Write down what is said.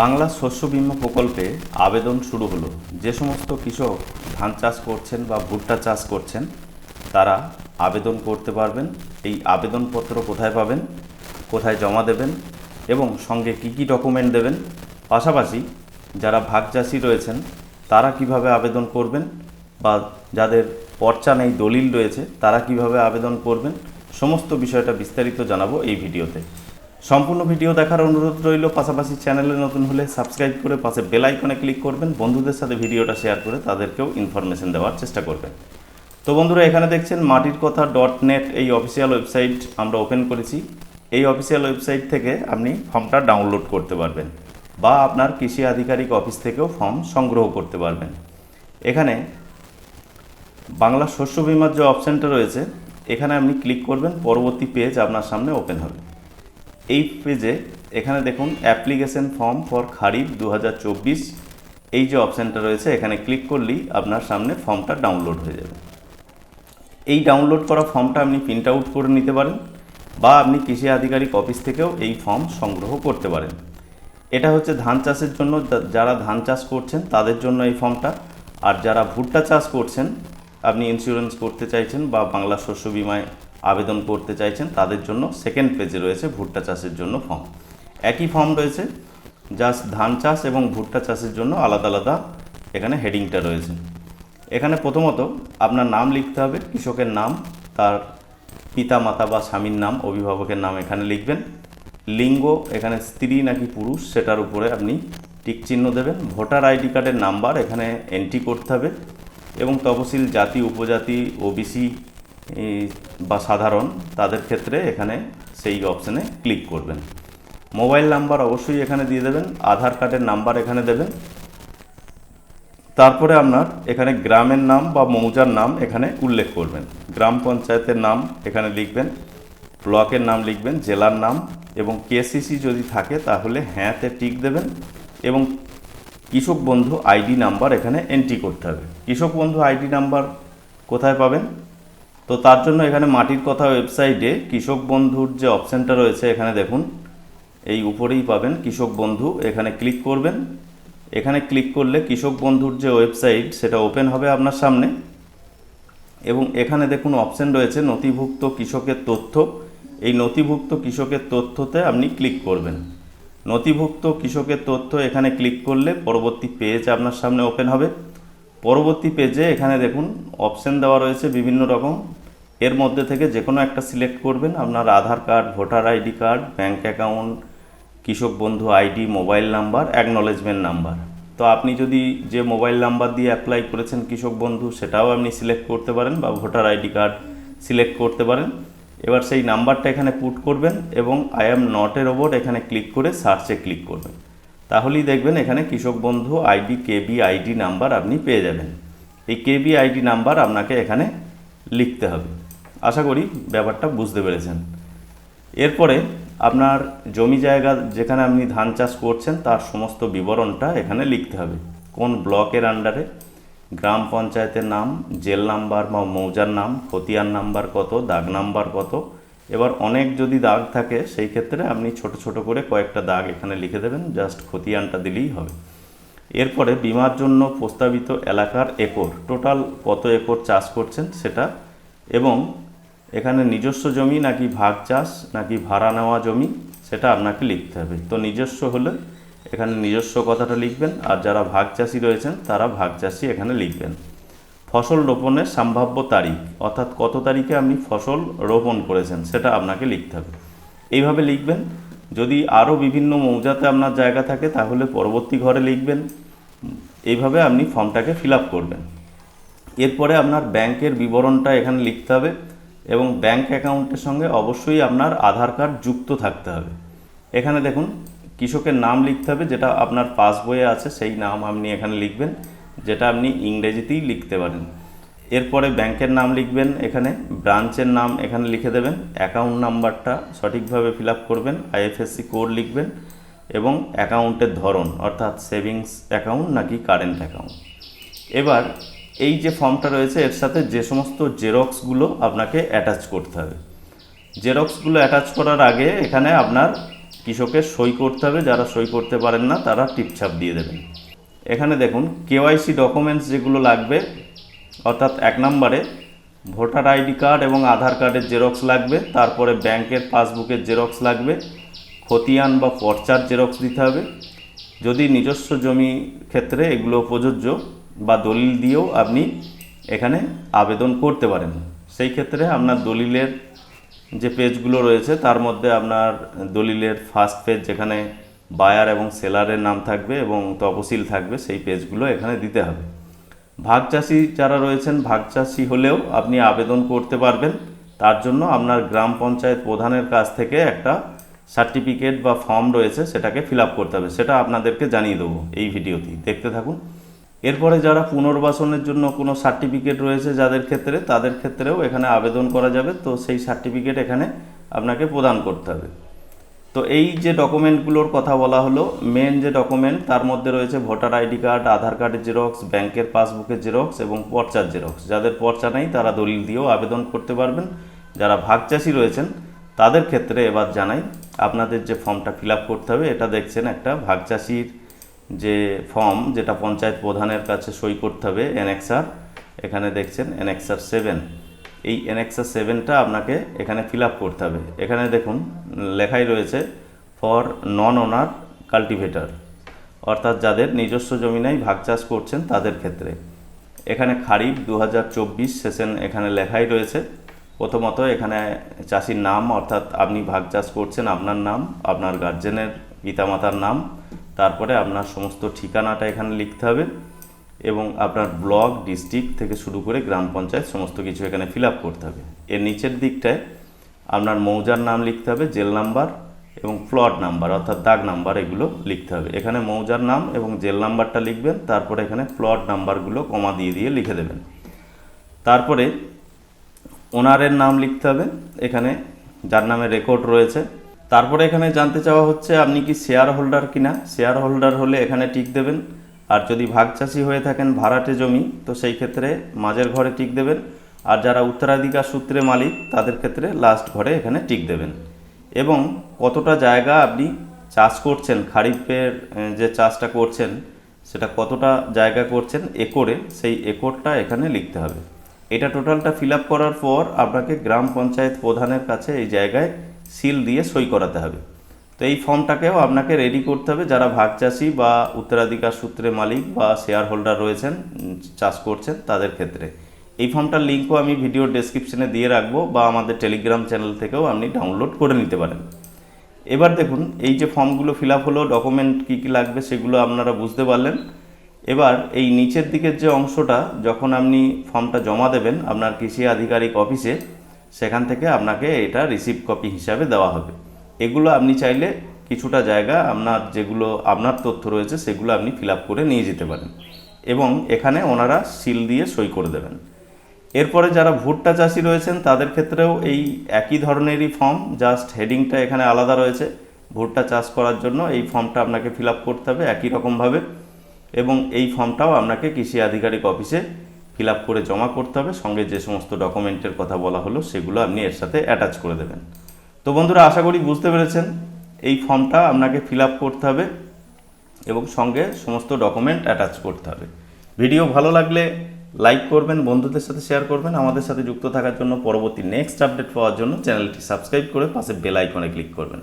বাংলা শস্য বীমা প্রকল্পে আবেদন শুরু হলো। যে সমস্ত কৃষক ধান চাষ করছেন বা ভুট্টা চাষ করছেন, তারা আবেদন করতে পারবেন। এই আবেদনপত্র কোথায় পাবেন, কোথায় জমা দেবেন এবং সঙ্গে কি কি ডকুমেন্ট দেবেন? পাশাপাশি যারা ভাগ চাষি রয়েছেন, তারা কীভাবে আবেদন করবেন বা যাদের পর্চা নেই, দলিল রয়েছে, তারা কীভাবে আবেদন করবেন? সমস্ত বিষয়টা বিস্তারিত জানাব এই ভিডিওতে। সম্পূর্ণ ভিডিও দেখার অনুরোধ রইল, পাশাপাশি চ্যানেলে নতুন হলে সাবস্ক্রাইব করে পাশে বেল আইকনে ক্লিক করবেন, বন্ধুদের সাথে ভিডিওটা শেয়ার করে তাদেরকেও ইনফরমেশন দেওয়ার চেষ্টা করবেন। তো বন্ধুরা, এখানে দেখছেন মাটির কথা ডট নেট এই অফিসিয়াল ওয়েবসাইট আমরা ওপেন করেছি। এই অফিসিয়াল ওয়েবসাইট থেকে আপনি ফর্মটা ডাউনলোড করতে পারবেন বা আপনার কৃষি আধিকারিক অফিস থেকেও ফর্ম সংগ্রহ করতে পারবেন। এখানে বাংলা শস্য বিমার যে অপশানটা রয়েছে, এখানে আপনি ক্লিক করবেন, পরবর্তী পেজ আপনার সামনে ওপেন হবে। এই পেজে এখানে দেখুন অ্যাপ্লিকেশন ফর্ম ফর খারিফ দু হাজার চব্বিশ। এই যে অপশানটা রয়েছে, এখানে ক্লিক করলেই আপনার সামনে ফর্মটা ডাউনলোড হয়ে যাবে। এই ডাউনলোড করা ফর্মটা আপনি প্রিন্ট আউট করে নিতে পারেন বা আপনি কৃষি আধিকারিক অফিস থেকেও এই ফর্ম সংগ্রহ করতে পারেন। এটা হচ্ছে ধান চাষের জন্য যারা ধান চাষ করছেন, তাদের জন্য এই ফর্মটা। আর যারা ভুট্টা চাষ করছেন, আপনি ইন্স্যুরেন্স করতে চাইছেন বা বাংলা শস্য বিমায় আবেদন করতে চাইছেন, তাদের জন্য সেকেন্ড পেজে রয়েছে ভুট্টা চাষের জন্য ফর্ম একই ফর্ম রয়েছে জাস্ট ধান চাষ এবং ভুট্টা চাষের জন্য আলাদা আলাদা এখানে হেডিংটা রয়েছে। এখানে প্রথমত আপনার নাম লিখতে হবে, কৃষকের নাম, তার পিতা মাতা বা স্বামীর নাম, অভিভাবকের নাম এখানে লিখবেন। লিঙ্গ, এখানে স্ত্রী নাকি পুরুষ, সেটার উপরে আপনি টিক চিহ্ন দেবেন। ভোটার আইডি কার্ডের নাম্বার এখানে এন্ট্রি করতে হবে এবং তপশিল জাতি, উপজাতি ওবিসি বা সাধারণ, তাদের ক্ষেত্রে এখানে সেই অপশানে ক্লিক করবেন। মোবাইল নাম্বার অবশ্যই এখানে দিয়ে দেবেন, আধার কার্ডের নাম্বার এখানে দেবেন। তারপরে আপনার এখানে গ্রামের নাম বা মৌজার নাম এখানে উল্লেখ করবেন। গ্রাম পঞ্চায়েতের নাম এখানে লিখবেন, ব্লকের নাম লিখবেন, জেলার নাম এবং কেসিসি যদি থাকে তাহলে হ্যাঁতে টিক দেবেন এবং কৃষক বন্ধু আইডি নাম্বার এখানে এন্ট্রি করতে হবে। কৃষক বন্ধু আইডি নাম্বার কোথায় পাবেন? তো তার জন্য এখানে মাটির কথা ওয়েবসাইটে কৃষক বন্ধুর যে অপশানটা রয়েছে, এখানে দেখুন। এই উপরেই পাবেন কৃষক বন্ধু, এখানে ক্লিক করবেন। এখানে ক্লিক করলে কৃষক বন্ধুর যে ওয়েবসাইট, সেটা ওপেন হবে আপনার সামনে। এবং এখানে দেখুন অপশন রয়েছে, নথিভুক্ত কৃষকের তথ্য। এই নথিভুক্ত কৃষকের তথ্যতে আপনি ক্লিক করবেন। নথিভুক্ত কৃষকের তথ্য এখানে ক্লিক করলে পরবর্তী পেজ আপনার সামনে ওপেন হবে। পরবর্তী পেজে এখানে দেখুন, অপশান দেওয়া রয়েছে বিভিন্ন রকম। এর মধ্যে থেকে যে কোনো একটা সিলেক্ট করবেন। আপনার Aadhaar card, voter ID card bank account, Krishak Bandhu ID, mobile number acknowledgement number. তো আপনি যদি যে মোবাইল নাম্বার দিয়ে অ্যাপ্লাই করেছেন কৃষক বন্ধু, সেটাও আপনি সিলেক্ট করতে পারেন বা ভোটার আইডি কার্ড সিলেক্ট করতে পারেন। এবার সেই নাম্বারটা এখানে পুট করবেন এবং আই অ্যাম নটের ওপর এখানে ক্লিক করে সার্চে ক্লিক করবেন। তাহলেই দেখবেন এখানে কৃষক বন্ধু আইডি, কেবি আইডি নাম্বার আপনি পেয়ে যাবেন। এই কেবি আইডি নাম্বার আপনাকে এখানে লিখতে হবে। আশা করি ব্যাপারটা বুঝতে পেরেছেন। এরপরে আপনার জমি জায়গা যেখানে আপনি ধান চাষ করছেন, তার সমস্ত বিবরণটা এখানে লিখতে হবে। কোন ব্লকের আন্ডারে গ্রাম পঞ্চায়েতের নাম, জেল নাম্বার বা মৌজার নাম, খতিয়ান নাম্বার কত, দাগ নাম্বার কত? এবার অনেক যদি দাগ থাকে, সেই ক্ষেত্রে আপনি ছোট ছোট করে কয়েকটা দাগ এখানে লিখে দেবেন জাস্ট খতিয়ানটা দিলেই হবে। এরপরে বিমার জন্য প্রস্তাবিত এলাকার একর টোটাল কত একর চাষ করছেন সেটা, এবং এখানে নিজস্ব জমি নাকি ভাগ চাষ, নাকি ভাড়া নেওয়া জমি, সেটা আপনাকে লিখতে হবে। তো নিজস্ব হলে এখানে নিজস্ব কথাটা লিখবেন, আর যারা ভাগ চাষি রয়েছেন, তারা ভাগ চাষি এখানে লিখবেন। ফসল রোপণের সম্ভাব্য তারিখ, অর্থাৎ কত তারিখে আপনি ফসল রোপণ করেছেন, সেটা আপনাকে লিখতে হবে। এইভাবে লিখবেন, যদি আরও বিভিন্ন মৌজাতে আপনার জায়গা থাকে, তাহলে পরবর্তী ঘরে লিখবেন। এইভাবে আপনি ফর্মটাকে ফিল করবেন। এরপরে আপনার ব্যাংকের বিবরণটা এখানে লিখতে হবে। এবং ব্যাংক অ্যাকাউন্টের সঙ্গে অবশ্যই আপনার আধার কার্ড যুক্ত থাকতে হবে। এখানে দেখুন, কৃষকের নাম লিখতে হবে, যেটা আপনার পাসবইয়ে আছে, সেই নাম আপনি এখানে লিখবেন, যেটা আপনি ইংরেজিতেই লিখতে পারেন। এরপরে ব্যাংকের নাম লিখবেন, এখানে ব্রাঞ্চের নাম এখানে লিখে দেবেন অ্যাকাউন্ট নাম্বারটা সঠিকভাবে ফিল আপ করবেন আইএফএসসি কোড লিখবেন, এবং অ্যাকাউন্টের ধরন, অর্থাৎ সেভিংস অ্যাকাউন্ট নাকি কারেন্ট অ্যাকাউন্ট এবার এই যে ফর্মটা রয়েছে, এর সাথে যে সমস্ত জেরক্সগুলো আপনাকে অ্যাটাচ করতে হবে। জেরক্সগুলো অ্যাটাচ করার আগে এখানে আপনার কৃষকের সই করতে হবে। যারা সই করতে পারেন না, তারা টিপছাপ দিয়ে দেবেন। এখানে দেখুন কেওয়াইসি ডকুমেন্টস যেগুলো লাগবে, অর্থাৎ এক নম্বরে ভোটার আইডি কার্ড এবং আধার কার্ডের জেরক্স লাগবে, তারপরে ব্যাংকের পাসবুকের জেরক্স লাগবে, খতিয়ান বা পর্চার জেরক্স দিতে হবে। যদি নিজস্ব জমি ক্ষেত্রে এগুলো প্রযোজ্য বা দলিল দিয়েও আপনি এখানে আবেদন করতে পারেন। সেই ক্ষেত্রে আপনার দলিলের যে পেজগুলো রয়েছে, তার মধ্যে আপনার দলিলের ফার্স্ট পেজ যেখানে বায়ার এবং সেলারের নাম থাকবে এবং তপশিল থাকবে, সেই পেজগুলো এখানে দিতে হবে। ভাগ চাষি যারা রয়েছেন, ভাগ চাষি হলেও আপনি আবেদন করতে পারবেন। তার জন্য আপনার গ্রাম পঞ্চায়েত প্রধানের কাছ থেকে একটা সার্টিফিকেট বা ফর্ম রয়েছে, সেটাকে ফিল করতে হবে। সেটা আপনাদেরকে জানিয়ে দেবো এই ভিডিওতেই। দেখতে থাকুন। এরপরে যারা পুনর্বাসনের জন্য কোনো সার্টিফিকেট রয়েছে যাদের ক্ষেত্রে, তাদের ক্ষেত্রেও এখানে আবেদন করা যাবে। তো সেই সার্টিফিকেট এখানে আপনাকে প্রদান করতে হবে। তো এই যে ডকুমেন্টগুলোর কথা বলা হলো, মেন যে ডকুমেন্ট, তার মধ্যে রয়েছে ভোটার আইডি কার্ড, আধার কার্ডের জেরক্স, ব্যাংকের পাসবুকের জেরক্স এবং পর্চার জেরক্স। যাদের পর্চা নেই, তারা দলিল দিয়েও আবেদন করতে পারবেন। যারা ভাগচাষি রয়েছেন, তাদের ক্ষেত্রে এবার জানাই, আপনাদের যে ফর্মটা ফিল করতে হবে, এটা দেখছেন একটা ভাগচাষির যে ফর্ম যেটা পঞ্চায়েত প্রধানের কাছে সই করতে হবে এনএক্সার এখানে দেখছেন এনএক্সার সেভেন এই এনএক্সার সেভেনটা আপনাকে এখানে ফিল করতে হবে। এখানে দেখুন লেখাই রয়েছে ফর নন ওনার কাল্টিভেটার অর্থাৎ যাদের নিজস্ব জমি নেই, ভাগ চাষ করছেন তাদের ক্ষেত্রে। এখানে খারিফ দু হাজার চব্বিশ সেশন এখানে লেখাই রয়েছে। প্রথমত এখানে চাষির নাম, অর্থাৎ আপনি ভাগ চাষ করছেন আপনার নাম, আপনার গার্জেনের পিতামাতার নাম তারপরে আপনার সমস্ত ঠিকানাটা এখানে লিখতে হবে এবং আপনার ব্লক, ডিস্ট্রিক্ট থেকে শুরু করে গ্রাম পঞ্চায়েত সমস্ত কিছু এখানে ফিল করতে হবে। এর নিচের দিকটায় আপনার মৌজার নাম লিখতে হবে, জেল নাম্বার এবং প্লট নাম্বার অর্থাৎ দাগ নাম্বার এগুলো লিখতে হবে। এখানে মৌজার নাম এবং জেল নাম্বারটা লিখবেন, তারপরে এখানে প্লট নাম্বারগুলো কমা দিয়ে দিয়ে লিখে দেবেন। তারপরে ওনারের নাম লিখতে হবে, এখানে যার নামে রেকর্ড রয়েছে তারপরে এখানে জানতে চাওয়া হচ্ছে, আপনি কি শেয়ার হোল্ডার কিনা? শেয়ার হোল্ডার হলে এখানে টিক দেবেন। আর যদি ভাগ চাষি হয়ে থাকেন ভাড়াটে জমি, তো সেই ক্ষেত্রে মাঝের ঘরে টিক দেবেন। আর যারা উত্তরাধিকার সূত্রে মালিক, তাদের ক্ষেত্রে লাস্ট ঘরে এখানে টিক দেবেন। এবং কতটা জায়গা আপনি চাষ করছেন, খারিফের যে চাষটা করছেন, সেটা কতটা জায়গা করছেন, একরে, সেই একরটা এখানে লিখতে হবে। এটা টোটালটা ফিল করার পর আপনাকে গ্রাম পঞ্চায়েত প্রধানের কাছে এই জায়গায় সিল দিয়ে সই করাতে হবে। তো এই ফর্মটাকেও আপনাকে রেডি করতে হবে। যারা ভাগ চাষি বা উত্তরাধিকার সূত্রে মালিক বা শেয়ার হোল্ডার রয়েছেন চাষ করছেন, তাদের ক্ষেত্রে। এই ফর্মটার লিঙ্কও আমি ভিডিওর ডেসক্রিপশনে দিয়ে রাখব বা আমাদের টেলিগ্রাম চ্যানেল থেকেও আপনি ডাউনলোড করে নিতে পারেন। এবার দেখুন, এই যে ফর্মগুলো ফিল আপ হলো ডকুমেন্ট কী কী লাগবে সেগুলো আপনারা বুঝতে পারলেন। এবার এই নিচের দিকের যে অংশটা, যখন আপনি ফর্মটা জমা দেবেন, আপনার কৃষি আধিকারিক অফিসে সেখান থেকে আপনাকে এটা রিসিভ কপি হিসাবে দেওয়া হবে। এগুলো আপনি চাইলে কিছুটা জায়গা আপনার যেগুলো, আপনার তথ্য রয়েছে সেগুলো আপনি ফিল করে নিয়ে যেতে পারেন এবং এখানে ওনারা সিল দিয়ে সই করে দেবেন। এরপরে যারা ভুট্টা চাষি রয়েছেন, তাদের ক্ষেত্রেও এই একই ধরনেরই ফর্ম জাস্ট হেডিংটা এখানে আলাদা রয়েছে। ভুট্টা চাষ করার জন্য এই ফর্মটা আপনাকে ফিল করতে হবে একই রকমভাবে এবং এই ফর্মটাও আপনাকে কৃষি আধিকারিক অফিসে ফিল করে জমা করতে হবে। সঙ্গে যে সমস্ত ডকুমেন্টের কথা বলা হলো, সেগুলো আপনি এর সাথে অ্যাটাচ করে দেবেন। তো বন্ধুরা, আশা করি বুঝতে পেরেছেন। এই ফর্মটা আপনাকে ফিল আপ করতে হবে এবং সঙ্গে সমস্ত ডকুমেন্ট অ্যাটাচ করতে হবে। ভিডিও ভালো লাগলে লাইক করবেন, বন্ধুদের সাথে শেয়ার করবেন, আমাদের সাথে যুক্ত থাকার জন্য পরবর্তী নেক্সট আপডেট পাওয়ার জন্য চ্যানেলটি সাবস্ক্রাইব করে পাশে বেল আইকনে ক্লিক করবেন।